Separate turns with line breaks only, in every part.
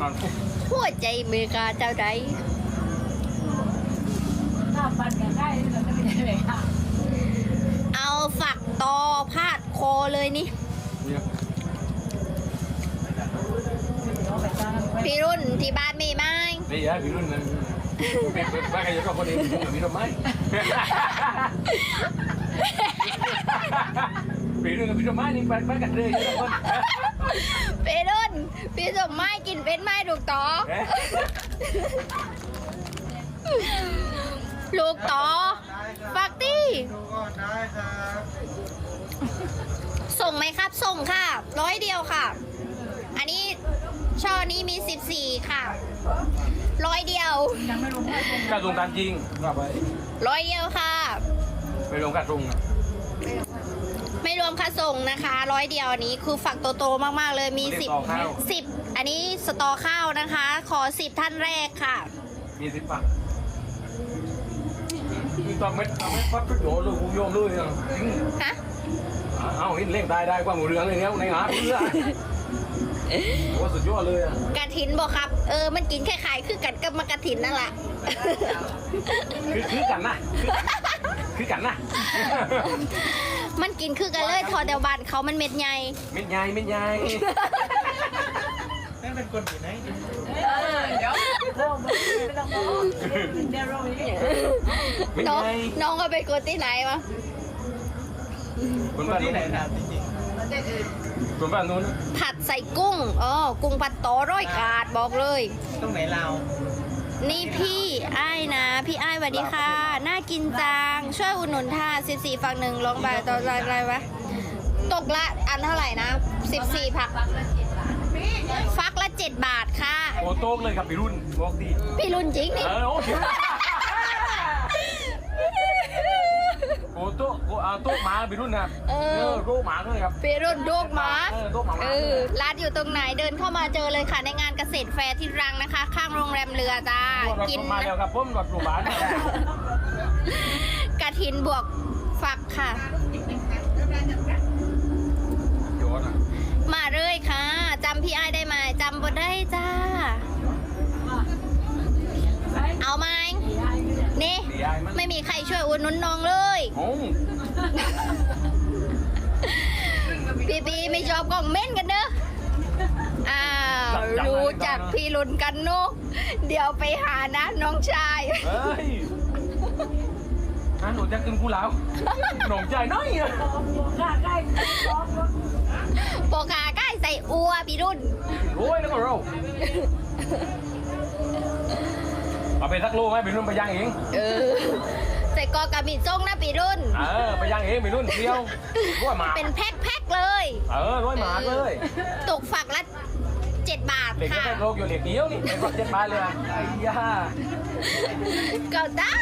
อะ
หัวใจเมกาเจ้าใด
ถ้าปันกันได้เราจะไม่ได้เลยค่ะ
เอาฝักตอพาดคอเลยนี่
เนี่ย
เอาไปจ้างไป
พี่รุ่นที่บ้านมีไหม
นี่ฮะพี่รุ่นนั้นเป็นเป็นบ้านใครก็คนเองพี่รุ่นมีทำไม พี่รุ่นกับพี่ทำไมนี่บ้านบ้านกันเลยทุกคน
พี่รุ่นพี่สมไม้กินเป็นไม้ถูกต่อ
เอ๊ะ
ลูกต่อฟักตี้
ดูก่อนได้ครับ
ส่งไหมครับ ส่งค่ะร้อยเดียวค่ะ อันนี้ช่อนี้มี 14 ค่ะร้อยเดียว
ยังไม่รู้ว่าตรง
การตรงการจริงครับไป
ร้อยเดียวค่ะ
ไปลงการตรงนะ
ไม่รวมค่าส่งนะคะร้อยเดียวอันนี้คือฝักโตๆมากๆเลยมี
เรียกต่อข้าว
10 10อันนี้สตอข้าวนะคะ ขอ10ท่านแรกค่ะ
มีสิบบาทมีตอนเม็ดตอนเม็ดฟัดทุกโยลูกกูโยมเลยอะ
ฮะ
เอาเห็นเล่งได้ได้กว่าหมูเรืองเลยเนี้ยในหาเพื่อว่าสุดยอดเลยอะ
กระถินบอกครับ เออ มันกินคล้ายๆคือกันกับมากระถินนั่นแหละ
คือคือกันนะคือกันนะ
มันกินคือกันเลยทอเดวบานเขามันเม็ดใหญ่
เม็ดใหญ่เม็ดใหญ่
นั่นเป็นคนอยู่ไหน
เออเดี๋ยวเราไม่ต้องบอกเดี๋ยวเราอีก
เม็ด
น้อง
ใหญ่
น้องก็ไปกดที่ไหนวะ
คน
คน
บ้าน
ที่
นู้น
ไหนถามจริง
ประเทศอื่น
คนบ้านนู้น
ผัดใส่กุ้งอ๋อกุ้งผัดโตอร้อยกาดบอกเลย
ๆตรงไหนเรา
นี่พี่ไอ้ายนะ พี่ไอ้ายสวัสดีค่ะ น่ากินจัง ช่วยอุดหนุนท่า14 ฝั่งหนึ่งลงไปต่ออะไรวะ ตกละอันเท่าไหร่นะ 14 ผัก ฟักละ 7 บาทค่ะ
โอโต้เลยครับพี่รุ่นบอกดี
พี่รุ่นจริง
เอ
นี่
อโอ้โอ โต้โออาโต้หมาพี่รุ่นนะ
เออ
โรคหมาด้วยครับ
พี่รุ่นโดกหมา
เออโรคหมา
เออร้านอยู่ตรงไหนเดินเข้ามาเจอเลยค่ะ ในงานเกษตรแฟร์ที่รังนะคะ ข้างโรงแรมเรือจ้า
เรา
กิน
มาแล้วครับผมกับโรงพยาบาลเนี่ย
กระถินบวกฝักค่ะ
โยนอะ
มาเลยค่ะจำพี่ไอ้ายได้ไหมจำบ่ได้จ้าเอา
มัน
ไม่มีใครช่วยอุดหนุนน้องเลย
โอ้
พี่ปีไม่ชอบกล่องเม่นกันเด้ออ้าวรู้จักพี่ลุนกันนุกเดี๋ยวไปหานะน้องชาย
เฮ้ยฮะหนูจะกินกูแล้วหนมใจน้อยอะ
ข้าใกล้ร้องรถ
โปกาใกล้ใส่อัวพี่รุ่น
โอ้ยแล้วก็เรา เอาไปสักโลไหมพี่รุ่นไปย่างเอง
เออใส่กอกระบี่ส้งนะพี่รุ่น
เออไปย่างเองพี่รุ่นเที่ยวร้อยหมา
เป็นแพ็คๆเลย
เออร้อยหมาเลย
ตกฝักละเจ็ดบาท
เด็กก็
ค่ะ
ได้โลกอยู่เด็กเดียวนี่เป็นเจ็ดบาทเลยอะไอ้ย่า
ก็ได้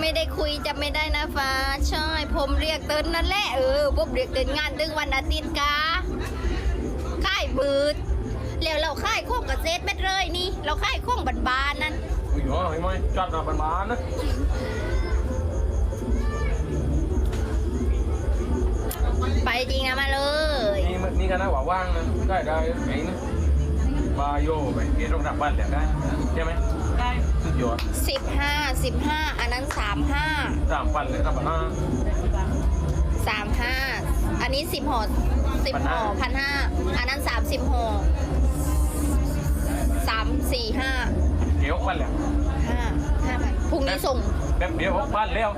ไม่ได้คุยจะไม่ได้นะฟ้าใช่ผมเรียกเตินนั่นแหละเออผมเรียกเตินงานดึงวันอาทิตย์กาค่ายบืดแล้วเราค่ายโค้งกับเซตเม็ดเลยนี่ เราค่ายโค้งบานๆนั่น
อุ้ยเหรอเห็นไหมจัดมาเป็นบ้านนะ
ไปจริงนะมาเลย
นี่มันนี่กันนะว่าว่างนะได้ได้ไงนะบาโยไปเกตรงดับบ้านเดี๋ยวได้ใช่ไหม
ได้
สุดยอด
สิบห้าสิบห้าอันนั้นสามห้า
สามพันเลยครับบ้าน
สามห้าอันนี้สิบห่อสิบห่อพันห้าอันนั้นสามสิบห่อสามสี่ห้า
เดี๋ยวพันแล้ว
ห้าห้าพั นพรุ่งนี้ส่ง
แป๊บเดียวหกพันแล้ว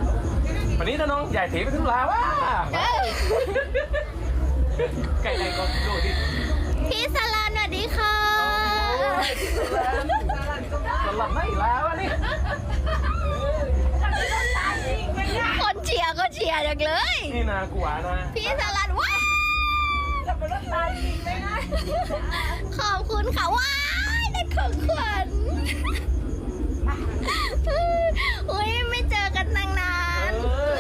วันนี้ถ้าน้องใหญ่ถีไปถึงลาวะ
เอ้ย
ไก่ไหนก็ดูดิ
พี่สลันสวัสดีค่ะ
สลับไม่แล้วอันนี้
คนเชียร์ก็เชียร์อย่างเลย
นี่นะกูหวานะ
พี่สลันว้าว
จะเป็นรถตายจริงไหมนะ
ขอบคุณค่ะว้ายนั่นของขวัญ อุ้ยไม่เจอกันตั้งนาน
เออ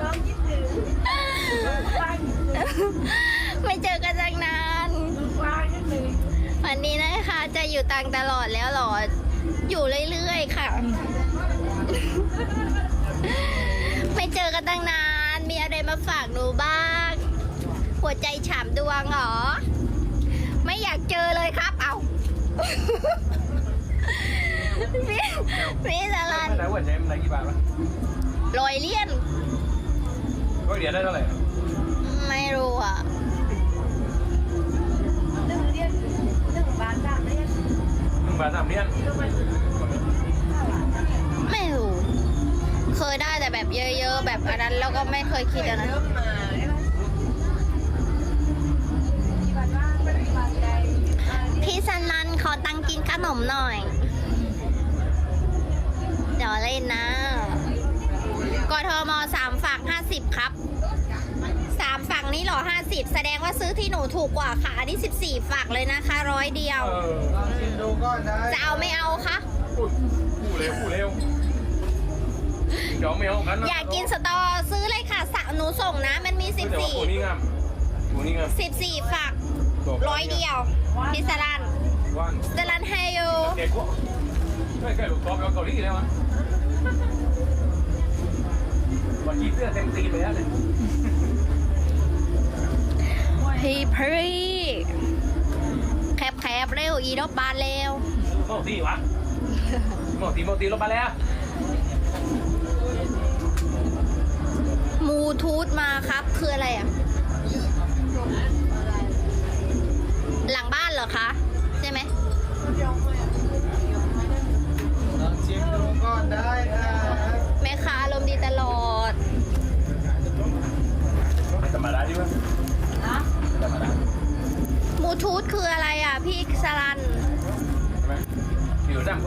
ร้องคิดถึงวาง
ไม่เจอกันตั้งนาน
วางคิดถึง
วันนี้นะคะจะอยู่ตังตลอดแล้วเหรอ อยู่เรื่อยๆค่ะ ไม่เจอกันตั้งนาน มีอะไรมาฝากหนูบ้าง หัวใจฉ่ำดวงเหรอ ไม่อยากเจอเลยครับ เอา พี่พี่สารัน
ไม่ได้ว่าใช้มันได้กี่บาทวะ
ลอยเลี่ยน
ก็เดียวได้เท่าไหร่
ไม่รู้อะ
หนึ่งเรียนหนึ่งบาทสามเรียน
หนึ่งบาทสามเหรียญ
ไม่รู้ เคยได้แต่แบบเยอะๆ แบบอันนั้นแล้วก็ไม่เคยคิดอันนั้น
เริ่มมาใช่ไหมกี่บาทว่าเป็นบาทใด
พี่สันนันขอตังค์กินขนมหน่อยเดี๋ยวเล่นนะกทมสามฝั่งห้าสิบครับสามฝั่งนี้เหรอห้าสิบแสดงว่าซื้อที่หนูถูกกว่าค่ะอันนี้สิบสี่ฝั่งเลยนะคะร้อยเดียว
เออ
ลองชิมดูก่อนได้
จะเอาไม่เอาคะ
พูดพูดเร็วพูดเร็วเดี๋ยวไม่เอากันนะ
อยากกินสตอซื้อเลยค่ะสะหนูส่งนะ มันมีสิบ
แต่ว่า
สี่
ตัวนี้งามตัวนี้งาม
สิบสี่ฝักร้อยเดียวพิสรัน
ว่าน
สรันไฮโย
เด็กกว่าไม่ใกล้ลูกตอบเกาหลีเลยวะวันนี้เสื้อเต็มตีนเลยนะเนี่ย
พี่พรีแคบแคบๆเร็วอีดอกบานเร็ว
โมตีวะโมตีโมตีลงมาแล้ว
มูทูธมาครับคืออะไรอะ หลังบ้านเหรอคะ ใช่ไหม
ลองชิมดูก่อน ได้ครับ
แม่ค้าอารมณ์ดีตลอด
ธรรมดาดีวะ
นะ
ธรรมดา
มูทูธคืออะไรอะพี่สรัน
ใช่ไหมอยู่ดั้ง